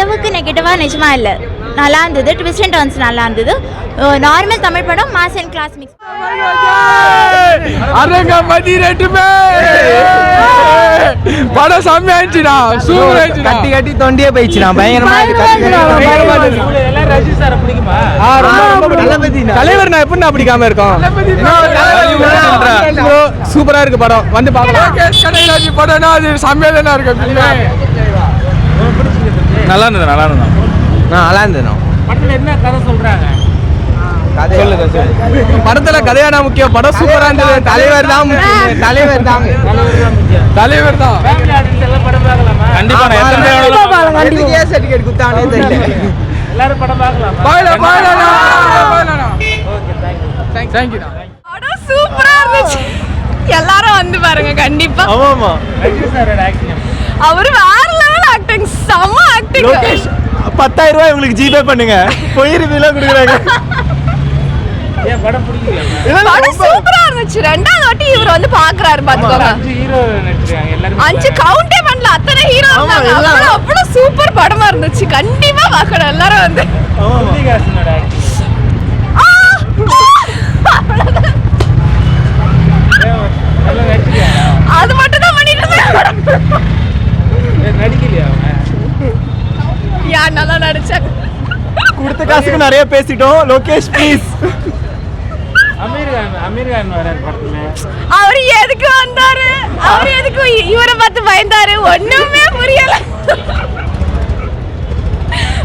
அளவுக்கு நெகட்டிவாக நிஜமா இல்லை நல்லா இருந்தது ட்விஸ்ட் அண்ட் டர்ன்ஸ் நல்லா இருந்தது நார்மல் தமிழ் படம் மாஸ் அண்ட் கிளாஸ் மிக்ஸ் அரங்க மதி ரெண்டுமே படம் செம்மையா இருந்துச்சுடா சூப்பரா இருந்துச்சுடா கட்டி கட்டி தொண்டியே போயிடுச்சுண்ணா பயங்கரமா தலைவர் நான் எப்படி பிடிக்காம இருக்கோம் சூப்பரா இருக்கு படம் வந்து கனகராஜ் படம்னா அது செம்மையா இருக்கு. நல்லா இருந்தது நல்லா இருந்தது நல்லா இருந்தது படத்துல என்ன கதை சொல்றாங்க? சொல்லுங்க படத்துல கதையானா முக்கியம். படம் சூப்பரா இருந்தது. தலைவர் தான் தலைவர் தான் தலைவர் தான் கண்டிப்பா குத்தானே தெரியல. எல்லாரும் படம் பார்க்கலாமா? தேங்க்யூ படம் சூப்பரா இருந்துச்சு. எல்லாரும் வந்து பாருங்க கண்டிப்பா. ஆமாமா அவரு வேற ஆக்டிங் செம்ம ஆக்டிங் லோகேஷ் பத்தாயிரம் ரூபாய் உங்களுக்கு ஜிபே பண்ணுங்க. பொய் ரிவ்யூலாம் கொடுக்குறாங்க. சூப்பரா இருந்துச்சு. ரெண்டாவது வாட்டி இவர் வந்து பாக்குறாரு பாத்துக்கோங்க. அஞ்சு ஹீரோ நடிச்சிருக்காங்க எல்லாரும் அஞ்சு கவுண்டே பண்ணல அத்தனை ஹீரோ இருந்தாங்க. எல்லாம். அவ்வளவு சூப்பர் படமா இருந்துச்சு. கண்டிப்பா பார்க்கணும் எல்லாரும் வந்து. அது மட்டும் தான் பண்ணிட்டு இருந்தேன் நடிக்கலையா நல்லா நடிச்சாங்க கொடுத்த காசுக்கு நிறைய பேசிட்டோம். லோகேஷ் ப்ளீஸ் அமீர் கான் அமீர் கான் வராரு படத்துல. அவர் எதுக்கு வந்தாரு? அவர் எதுக்கு இவரை பார்த்து பயந்தாரு? ஒண்ணுமே புரியல.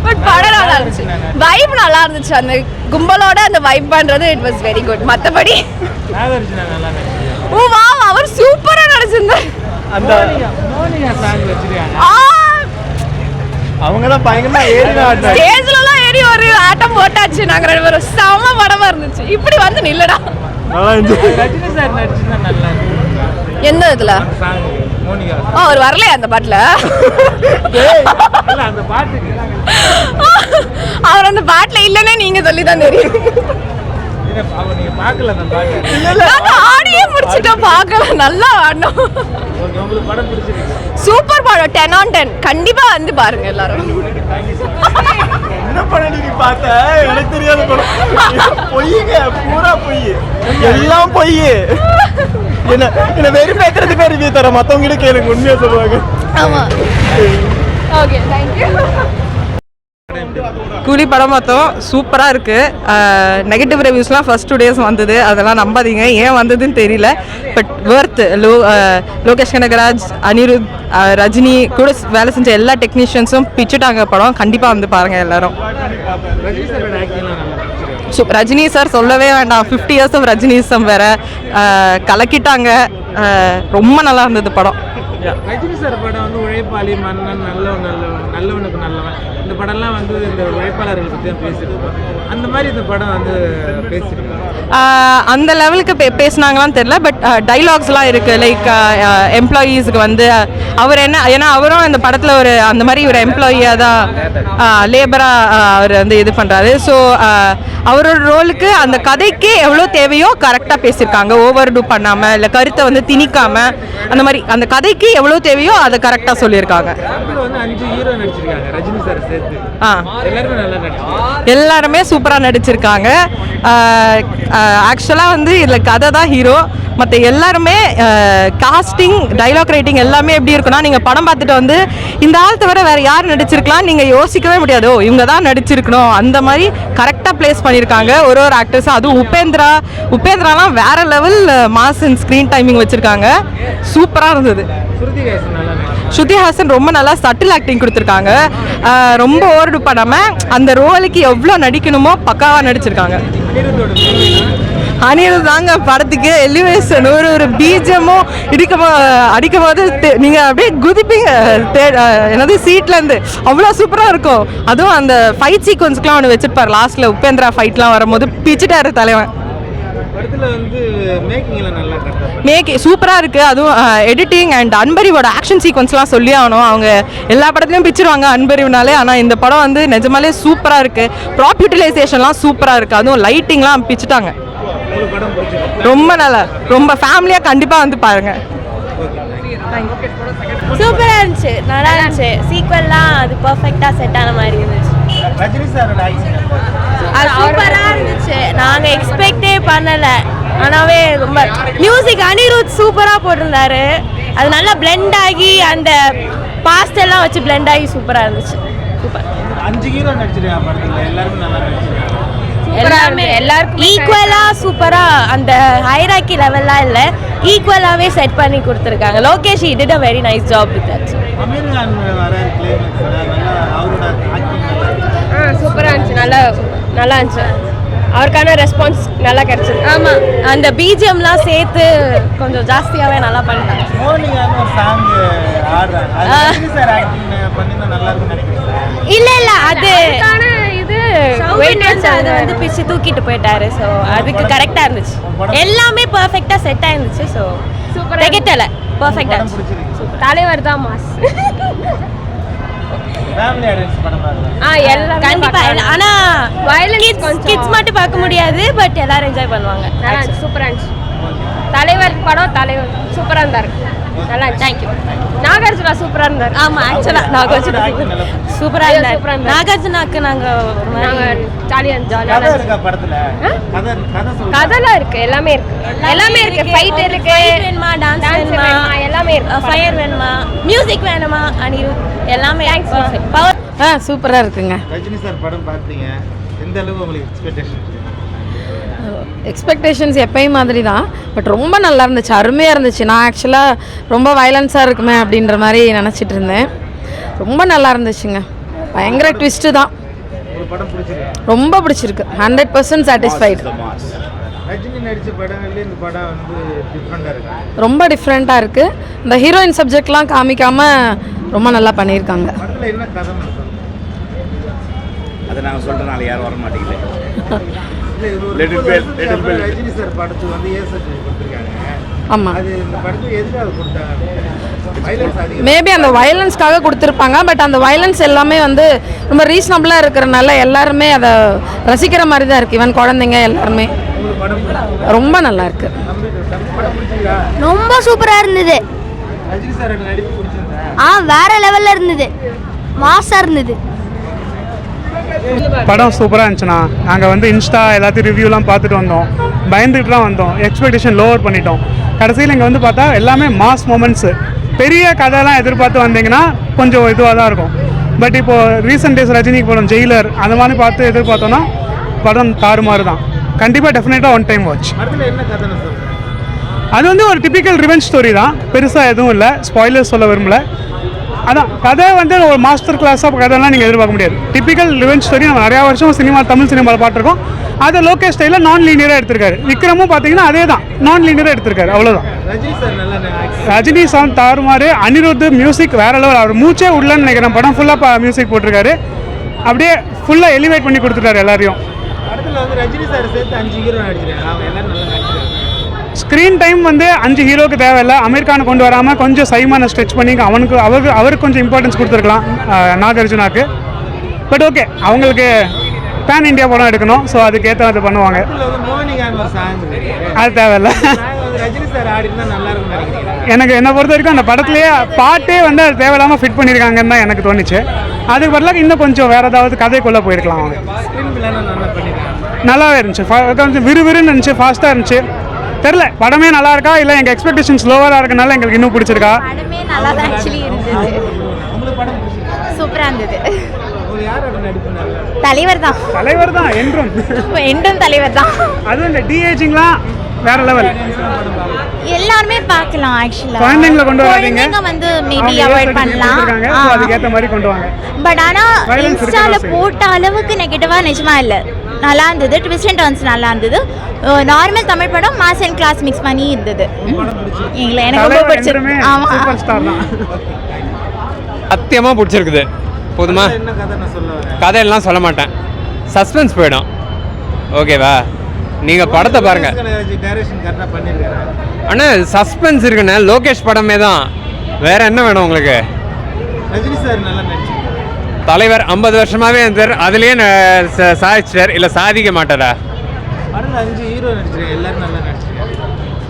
பட் படம் நல்லா இருந்துச்சு. வைப் நல்லா இருந்துச்சு. அந்த கும்பலோட அந்த வைப் பண்றது இட் வாஸ் வெரி குட் மத்தபடி ஓ வா அவர் சூப்பரா நடிச்சிருந்தார். அந்த மோனிகா சாங் வச்சிருக்காங்க. அவங்க தான் பயங்கரமா ஏறி ஆடினாங்க ஸ்டேஜ்ல எல்லாம் ஏறி ஒரு ஆட்டம் போட்டாச்சு. நாங்க ரெண்டு பேரும் செம படமா இருந்துச்சு. இப்படி வந்து நில்லுடா. நல்லா இருந்துச்சு. ரஜினி சார் நடிச்சிருந்தா நல்லா எந்த இதுல? ஆ, அவர் வரலையா அந்த பாட்டுல? இல்ல அந்த பாட்டுக்கு. அவர் அந்த பாட்டுல இல்லைன்னே நீங்க சொல்லி தான் தெரியும். ஆடியே முடிச்சிட்டோம். பார்க்கல நல்லா ஆடணும் சூப்பர் படம். டென் ஆன் டென் கண்டிப்பா வந்து பாருங்க எல்லாரும். என்ன படம் நீ பார்த்த? எனக்கு தெரியாத படம். பொய்யுங்க பூரா பொய். எல்லாம் பொய். என்ன என்ன வெறுப்பேத்துறதுக்கு ரிவ்யூ தரேன். கிட்ட கேளுங்க. உண்மையா சொல்லுவாங்க. ஆமா. ஓகே தேங்க்யூ கூலி படம் பார்த்தோம் சூப்பராக இருக்குது நெகட்டிவ் ரிவ்யூஸ்லாம் ஃபர்ஸ்ட் டூ டேஸ் வந்தது. அதெல்லாம் நம்பாதீங்க. ஏன் வந்ததுன்னு தெரியல. பட் வேர்த் லோ லோகேஷ் கனகராஜ் அனிருத் ரஜினி கூட வேலை செஞ்ச எல்லா டெக்னீஷியன்ஸும் பிச்சுட்டாங்க படம். கண்டிப்பாக வந்து பாருங்கள் எல்லாரும். ரஜினி ஸோ ரஜினி சார் சொல்லவே வேண்டாம். ஃபிஃப்டி இயர்ஸ் ஆஃப் ரஜினிசம் வேற. கலக்கிட்டாங்க. ரொம்ப நல்லா இருந்தது படம். ரஜினி சார் படம் வந்து உழைப்பாளி மன்னன் நல்லவன் நல்லவன் நல்லவனுக்கு நல்லவன். இந்த படம்லாம் வந்து இந்த உழைப்பாளர்கள் பற்றி தான் பேசியிருக்கோம் அந்த மாதிரி இந்த படம் வந்து பேசியிருக்கோம் அந்த லெவலுக்கு பே பேசினாங்களான்னு தெரியல பட் டைலாக்ஸ்லாம் இருக்குது லைக் எம்ப்ளாயீஸ்க்கு வந்து அவர் என்ன ஏன்னா அவரும் இந்த படத்தில் ஒரு அந்த மாதிரி ஒரு எம்ப்ளாயியாக தான் லேபராக அவர் வந்து இது பண்ணுறாரு ஸோ அவரோட ரோலுக்கு அந்த கதைக்கு எவ்வளோ தேவையோ கரெக்டாக பேசியிருக்காங்க. ஓவர் டூ பண்ணாமல் இல்லை கருத்தை வந்து திணிக்காமல் அந்த மாதிரி அந்த கதைக்கு எவ்வளோ தேவையோ அதை கரெக்டாக சொல்லியிருக்காங்க. எல்லாருமே சூப்பராக நடிச்சிருக்காங்க. ஆக்சுவலாக வந்து இதில் கதை தான் ஹீரோ மற்ற எல்லாருமே காஸ்டிங் டைலாக் ரைட்டிங் எல்லாமே எப்படி இருக்குன்னா நீங்கள் படம் பார்த்துட்டு வந்து இந்த ஆள் தவிர வேறு யார் நடிச்சிருக்கலாம் நீங்கள் யோசிக்கவே முடியாது. இவங்க தான் நடிச்சிருக்கணும். அந்த மாதிரி கரெக்டாக ப்ளேஸ் பண்ணியிருக்காங்க. ஒரு ஒரு ஆக்டர்ஸும் அதுவும் உபேந்திரா. உபேந்திராலாம் வேற level mass and screen timing வச்சுருக்காங்க. சூப்பராக இருந்தது. ஸ்ருதி ஹாசன் ரொம்ப நல்லா சட்டில் ஆக்டிங் கொடுத்துருக்காங்க. ரொம்ப ஓவர்டு பண்ணாமல் அந்த ரோலுக்கு எவ்வளோ நடிக்கணுமோ பக்காவாக நடிச்சிருக்காங்க. அனிருத் தாங்க படத்துக்கு எலிவேஷன் ஒரு ஒரு பீஜமும் இடிக்கும் அடிக்கும் போது தெ- நீங்க அப்படியே குதிப்பீங்க. என்னது சீட்ல இருந்து. அவ்வளோ சூப்பரா இருக்கும். அதுவும் அந்த ஃபைட் சீக்வன்ஸ்க்குலாம் ஒன்று வச்சிருப்பார். லாஸ்ட்ல உபேந்திரா ஃபைட்லாம் வரும்போது பிச்சுட்டாரு தலைவன். படத்தில் வந்து மேக்கிங்லாம் நல்லா கரெக்டாக மேக் சூப்பராக இருக்குது அதுவும் எடிட்டிங் அண்ட் அன்பரிவோட ஆக்ஷன் சீக்வன்ஸ்லாம் சொல்லி ஆகணும். அவங்க எல்லா படத்துலையும் பிச்சிருவாங்க அன்பரிவுனாலே ஆனால் இந்த படம் வந்து நிஜமாலே சூப்பராக இருக்குது ப்ராப் யூட்டிலைசேஷன்லாம் சூப்பராக இருக்குது அதுவும் லைட்டிங்லாம் பிச்சுட்டாங்க. உங்களுக்கு படம் பிடிச்சிருக்கு? ரொம்ப நல்லா. ரொம்ப ஃபேமிலியாக கண்டிப்பாக வந்து பாருங்கள் சூப்பரா இருந்துச்சு. நல்லா இருந்துச்சு. சீக்வல்லாம் அது பர்ஃபெக்ட்டா செட் ஆன மாதிரி இருந்துச்சு. ரஜினி சாரோட அது சூப்பரா இருந்துச்சு. நாங்க எக்ஸ்பெக்டே பண்ணல. ஆனாவே ரொம்ப மியூசிக் அனிருத் சூப்பரா போட்டிருந்தாரு. அது நல்லா பிளெண்ட் ஆகி அந்த பாஸ்ட் எல்லாம் வச்சு பிளெண்ட் ஆகி சூப்பரா இருந்துச்சு. சூப்பர் அஞ்சு ஹீரோ நடிச்சிருக்காங்க படத்துல. எல்லாருமே நல்லா நடிச்சிருக்காங்க எல்லாருமே எல்லாருக்கும் ஈக்குவலா சூப்பரா அந்த ஹைராக்கி லெவல்லாம் இல்ல. ஈக்குவலாவே செட் பண்ணி கொடுத்துருக்காங்க. Lokesh did a very nice job with that Aamir Khan வர கிளைமேக்ஸ் நல்லா அவரோட ஆக்டிங் நல்லா இருக்கு ஆ சூப்பரா இருந்துச்சு. நல்லா நல்லா இருந்துச்சு. அவருக்கான ரெஸ்பான்ஸ் நல்லா கிடைச்சது. ஆமா அந்த பிஜிஎம்லாம் சேர்த்து கொஞ்சம் ஜாஸ்தியாவே நல்லா பண்ணிட்டாங்க. இல்ல இல்ல அது இது அது வந்து பிச்சு தூக்கிட்டு போயிட்டாரு. ஸோ அதுக்கு கரெக்டா இருந்துச்சு. எல்லாமே பர்ஃபெக்டா செட் ஆயிருந்துச்சு ஸோ திகட்டல. பர்ஃபெக்டா படம் பிடிச்சிருக்கு. தலைவர் தான் மாஸ். ஆ எல்லாம் கண்டிப்பா. ஆனா வயலன்ஸ் கிட்ஸ் மட்டும் பார்க்க முடியாது பட் எல்லாரும் என்ஜாய் பண்ணுவாங்க. நல்லா சூப்பரா இருந்துச்சு. தலைவர் படம் தலைவர். சூப்பரா இருந்தாரு. நல்லா தேங்க்யூ நாகார்ஜுனா சூப்பரா இருந்தாரு. ஆமா ஆக்சுவலா நாகார்ஜுனா சூப்பரா இருந்தாரு. நாகார்ஜுனாக்கு நாங்க நாங்க ஜாலியா ஜாலியா கதை இருக்கா படத்துல? கதை கதை சொல்லுங்க. கதெல்லாம் இருக்கு எல்லாமே இருக்கு. எல்லாமே இருக்கு. ஃபைட் இருக்கு. வேணுமா டான்ஸ் வேணுமா? எல்லாமே இருக்கு. ஃபயர் வேணுமா? மியூசிக் வேணுமா அனிருத் எல்லாமே பவர் ஆ சூப்பராக இருக்குங்க. ரஜினி சார் படம் பார்த்தீங்க எந்த அளவு உங்களுக்கு எக்ஸ்பெக்டேஷன் எக்ஸ்பெக்டேஷன்ஸ் எப்பயும் மாதிரி தான் பட் ரொம்ப நல்லா இருந்துச்சு. அருமையாக இருந்துச்சு. நான் ஆக்சுவலாக ரொம்ப வயலன்ஸாக இருக்குமே அப்படின்ற மாதிரி நினச்சிட்டு இருந்தேன். ரொம்ப நல்லா இருந்துச்சுங்க. பயங்கர ட்விஸ்ட்டு தான். ஒரு படம் பிடிச்சிருக்கு ரொம்ப பிடிச்சிருக்கு. ஹண்ட்ரட் பர்சன்ட் சாட்டிஸ்ஃபைடு ரொம்ப டிஃப்ரெண்ட்டாக இருக்குது இந்த ஹீரோயின் சப்ஜெக்ட்லாம் காமிக்காமல் ரொம்ப நல்லா பண்ணியிருக்காங்க. அதை நாங்கள் சொல்கிறனால யாரும் வர மாட்டேங்குது. ரஜினி சார் படத்துக்கு வந்து கொடுத்துருக்காங்க. ஆமாம் மேபி அந்த வயலன்ஸ்க்காக கொடுத்துருப்பாங்க பட் அந்த வயலன்ஸ் எல்லாமே வந்து ரொம்ப ரீசனபிளாக இருக்கிறனால எல்லாருமே அதை ரசிக்கிற மாதிரி தான் இருக்குது ஈவன் குழந்தைங்க எல்லாருமே? ரொம்ப நல்லா பிடிச்சிருக்கா? ரொம்ப சூப்பராக இருந்தது. ஆ வேற லெவலில் இருந்தது. மாசாக இருந்தது. படம் சூப்பராக இருந்துச்சுண்ணா. நாங்கள் வந்து இன்ஸ்டா எல்லாத்தையும் ரிவ்யூலாம் பார்த்துட்டு வந்தோம். பயந்துட்டு தான் வந்தோம். எக்ஸ்பெக்டேஷன் லோவர் பண்ணிட்டோம். கடைசியில் இங்கே வந்து பார்த்தா எல்லாமே மாஸ் மூமெண்ட்ஸு பெரிய கதைலாம் எதிர்பார்த்து வந்தீங்கன்னா கொஞ்சம் இதுவாக தான் இருக்கும். பட் இப்போது ரீசெண்ட் டேஸ் ரஜினிக்கு படம் ஜெயிலர் அந்த மாதிரி பார்த்து எதிர்பார்த்தோன்னா படம் தாறுமாறு தான். கண்டிப்பாக டெஃபினட்டாக ஒன் டைம் வாட்ச் அது வந்து ஒரு டிபிக்கல் ரிவெஞ்ச் ஸ்டோரி தான். பெருசாக எதுவும் இல்லை. ஸ்பாய்லர்ஸ் சொல்ல விரும்பல. அதான் கதை வந்து ஒரு மாஸ்டர் கிளாஸாக கதைலாம் நீங்கள் எதிர்பார்க்க முடியாது. டிப்பிக்கல் ரிவெஞ்ச் ஸ்டோரி நம்ம நிறையா வருஷம் சினிமா தமிழ் சினிமாவில் பார்த்துருக்கோம். அதை லோகேஷ் ஸ்டைலில் நான் லீனியராக எடுத்திருக்காரு. விக்ரமும் பார்த்தீங்கன்னா அதே தான் நான் லீனியராக எடுத்திருக்காரு. அவ்வளோதான் ரஜினி சார் ரஜினி சாங் தாறுமாறு அனிருத் மியூசிக் வேற லெவல் அவர் மூச்சே உள்ளன்னு நினைக்கிறேன். படம் ஃபுல்லாக மியூசிக் போட்டிருக்காரு. அப்படியே ஃபுல்லாக எலிவேட் பண்ணி கொடுத்துட்டாரு எல்லாரையும். வந்து ரஜினி சார் சேர்த்து அஞ்சு ஹீரோ நடிச்சிருக்காங்க அவங்க எல்லாரும் நல்லா நடிச்சிருக்காங்க. ஸ்க்ரீன் டைம் வந்து அஞ்சு ஹீரோக்கு தேவையில்லை. அமீர் கானை கொண்டு வராமல் கொஞ்சம் சைமானை ஸ்ட்ரெச் பண்ணி அவனுக்கு அவருக்கு அவருக்கு கொஞ்சம் இம்பார்ட்டன்ஸ் கொடுத்துருக்கலாம் நாகார்ஜுனாக்கு. பட் ஓகே அவங்களுக்கு பேன் இந்தியா படம் எடுக்கணும். ஸோ அதுக்கேற்ற அது பண்ணுவாங்க. அது தேவையில்ல. எனக்கு என்னை பொறுத்த வரைக்கும் அந்த படத்துலேயே பாட்டே வந்து அது தேவையில்லாமல் ஃபிட் பண்ணியிருக்காங்கன்னு தான் எனக்கு தோணுச்சு. அதுக்கு பதிலாக இன்னும் கொஞ்சம் வேறு ஏதாவது கதைக்குள்ளே போயிருக்கலாம். அவங்க நல்லாவே இருந்துச்சு. கொஞ்சம் விறுவிறுன்னு இருந்துச்சு. ஃபாஸ்ட்டாக இருந்துச்சு. தெரில படமே நல்லா இருக்கா இல்லை எங்கள் எக்ஸ்பெக்டேஷன்ஸ் லோவராக இருக்கனால எங்களுக்கு இன்னும் பிடிச்சிருக்கா? படமே நல்லா தான் ஆக்சுவலி இருந்தது. சூப்பராக இருந்தது. தலைவர் தான் தலைவர் தான் என்றும் எண்டும் தலைவர் தான் அதுவும் இந்த டிஏஜிங்லாம் வேற லெவல் எல்லாருமே பார்க்கலாம் ஆக்சுவலாக குழந்தைங்களை கொண்டு வராதீங்க. குழந்தைங்க வந்து மேபி அவாய்ட் பண்ணலாம். so அதுக்கேற்ற மாதிரி கொண்டு வாங்க. பட் இன்ஸ்டாவில் செய்யும். போட்ட அளவுக்கு நெகட்டிவாக நிஜமா இல்லை. நல்லா இருந்தது. ட்விஸ்ட் அண்ட் டர்ன்ஸ் நல்லா இருந்தது. நார்மல் தமிழ் படம் மாஸ் அண்ட் கிளாஸ் மிக்ஸ் பண்ணி இருந்தது. எங்களை எனக்கு ரொம்ப பிடிச்சிருக்கு. ஆமாம் சூப்பர் ஸ்டார் தான். சத்தியமாக பிடிச்சிருக்குது. போதுமா? என்ன கதை நான் சொல்ல வரேன். கதையெல்லாம் சொல்ல மாட்டேன். சஸ்பென்ஸ் போயிடும். ஓகேவா நீங்கள் படத்தை பாருங்க. ஆனால் சஸ்பென்ஸ் இருக்குண்ணே. லோகேஷ் படமே தான். வேற என்ன வேணும் உங்களுக்கு? தலைவர் ஐம்பது வருஷமாவே இருந்தார். அதுலேயே சாதிச்சிட்டார். இல்லை சாதிக்க மாட்டாரா?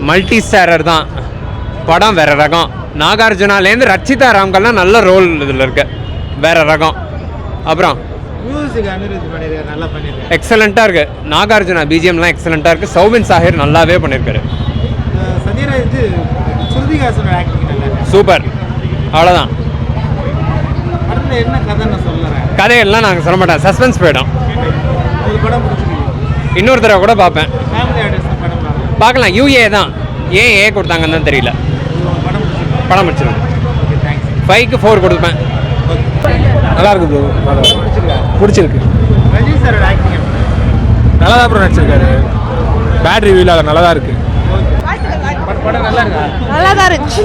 மல்டி ஸ்டாரர் தான். படம் வேற ரகம். நாகார்ஜுனாலேருந்து ரச்சிதா ராம்கல்லாம் நல்ல ரோல் இதில் இருக்கு. வேற ரகம். அப்புறம் மியூசிக் அனிருத் பண்ணியிருக்காரு நல்லா பண்ணியிருக்காரு எக்ஸலண்ட்டாக இருக்கு. நாகார்ஜுனா பிஜிஎம்லாம் எக்ஸலண்ட்டாக இருக்கு. சௌபின் சாஹிர் நல்லாவே பண்ணியிருக்காரு சத்யராஜ் ஸ்ருதிகாசனோட ஆக்டிங் நல்லா சூப்பர் அவ்வளோதான் படத்தில் என்ன கதை நான் சொல்லுறேன். கதையெல்லாம் நாங்கள் சொல்ல மாட்டோம் சஸ்பென்ஸ் போயிடும். படம் இன்னொரு தடவை கூட பார்ப்பேன். பார்க்கலாம். யூஏ தான். ஏன் ஏ கொடுத்தாங்கன்னு தான் தெரியல. படம் தேங்க்ஸ் ஃபைவ்க்கு ஃபோர் கொடுப்பேன். நல்லா இருக்கு ப்ரோ பிடிச்சிருக்கு. நல்லா தான் ப்ரோ நடிச்சிருக்காரு. பேட் ரிவ்யூல நல்லா தான் இருக்கு. படம் நல்லா இருக்கா நல்லா தான் இருந்துச்சு